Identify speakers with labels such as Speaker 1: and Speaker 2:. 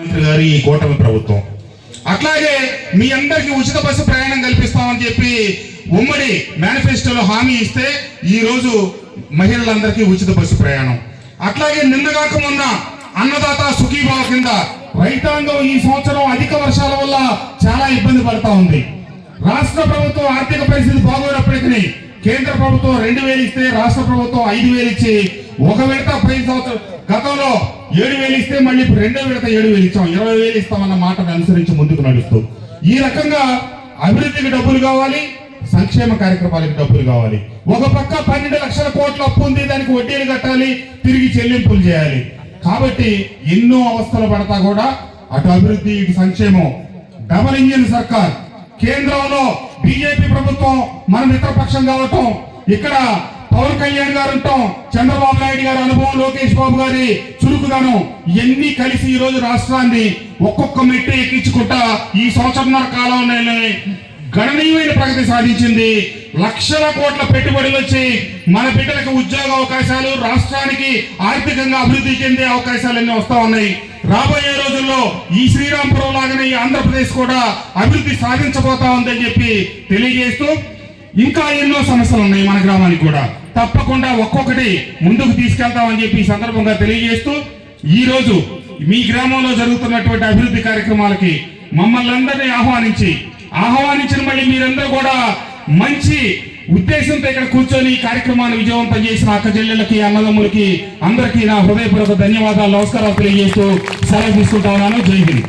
Speaker 1: ముఖ్యమంత్రి గారి ఈ కూటమి ప్రభుత్వం. అట్లాగే మీ అందరికి ఉచిత బస్సు ప్రయాణం కల్పిస్తామని చెప్పి ఉమ్మడి మేనిఫెస్టోలో హామీ ఇస్తే ఈ రోజు మహిళలందరికీ ఉచిత బస్సు ప్రయాణం. అట్లాగే నిన్నగాక మొన్న అన్నదాత సుఖీభావ కింద రైతాంగం ఈ సంవత్సరం అధిక వర్షాల వల్ల చాలా ఇబ్బంది పడతా ఉంది. రాష్ట్ర ప్రభుత్వం ఆర్థిక పరిస్థితి బాగోనప్పటికీ కేంద్ర ప్రభుత్వం రెండు వేలు ఇస్తే రాష్ట్ర ప్రభుత్వం ఐదు వేలు ఇచ్చి ఒక విడత పై సంవత్సరం గతంలో ఏడు వేలు ఇస్తే మళ్ళీ ఇప్పుడు రెండో విడత ఏడు వేలు ఇచ్చాం. ఇరవై వేలు ఇస్తామన్న మాటను అనుసరించి ముందుకు నడుస్తూ. ఈ రకంగా అభివృద్ధికి డబ్బులు కావాలి సంక్షేమ కార్యక్రమాలకు డబ్బులు కావాలి. ఒక పక్క పన్నెండు లక్షల కోట్ల అప్పు ఉంది దానికి వడ్డీలు కట్టాలి తిరిగి చెల్లింపులు చేయాలి. కాబట్టి ఎన్నో అవస్థలు పడతా కూడా అటు అభివృద్ధి ఇటు సంక్షేమం. డబల్ ఇంజిన్ సర్కార్ కేంద్రంలో బీజేపీ ప్రభుత్వం మన మిత్రపక్షం కావటం ఇక్కడ పవన్ కళ్యాణ్ గారు ఉంటాం చంద్రబాబు నాయుడు గారి అనుభవం లోకేష్ బాబు గారి చురుకుదనం ఇవన్నీ కలిసి ఈ రోజు రాష్ట్రాన్ని ఒక్కొక్క మెట్టు ఎక్కించుకుంటా ఈ సంవత్సరంన్నర కాలంలోనే గణనీయమైన ప్రగతి సాధించింది. లక్షల కోట్ల పెట్టుబడులు వచ్చి మన బిడ్డలకు ఉద్యోగ అవకాశాలు రాష్ట్రానికి ఆర్థికంగా అభివృద్ధి చెందే అవకాశాలు అన్నీ వస్తా ఉన్నాయి. రాబోయే రోజుల్లో ఈ శ్రీరాంపురం లాగానే ఈ ఆంధ్రప్రదేశ్ కూడా అభివృద్ధి సాధించబోతా ఉందని చెప్పి తెలియజేస్తూ ఇంకా ఎన్నో సమస్యలు ఉన్నాయి మన గ్రామానికి కూడా. తప్పకుండా ఒక్కొక్కటి ముందుకు తీసుకెళ్తామని చెప్పి ఈ సందర్భంగా తెలియజేస్తూ ఈ రోజు మీ గ్రామంలో జరుగుతున్నటువంటి అభివృద్ధి కార్యక్రమాలకి మమ్మల్ని అందరినీ ఆహ్వానించి ఆహ్వానించిన మళ్ళీ మీరందరూ కూడా మంచి ఉద్దేశంతో ఇక్కడ కూర్చొని ఈ కార్యక్రమాన్ని విజయవంతం చేసిన అక్క చెల్లెళ్ళకి అన్నదమ్ములకి అందరికీ నా హృదయపూర్వక ధన్యవాదాలు నమస్కారాలు తెలియజేస్తూ సెలవు తీసుకుంటా ఉన్నాను. జై హింద్.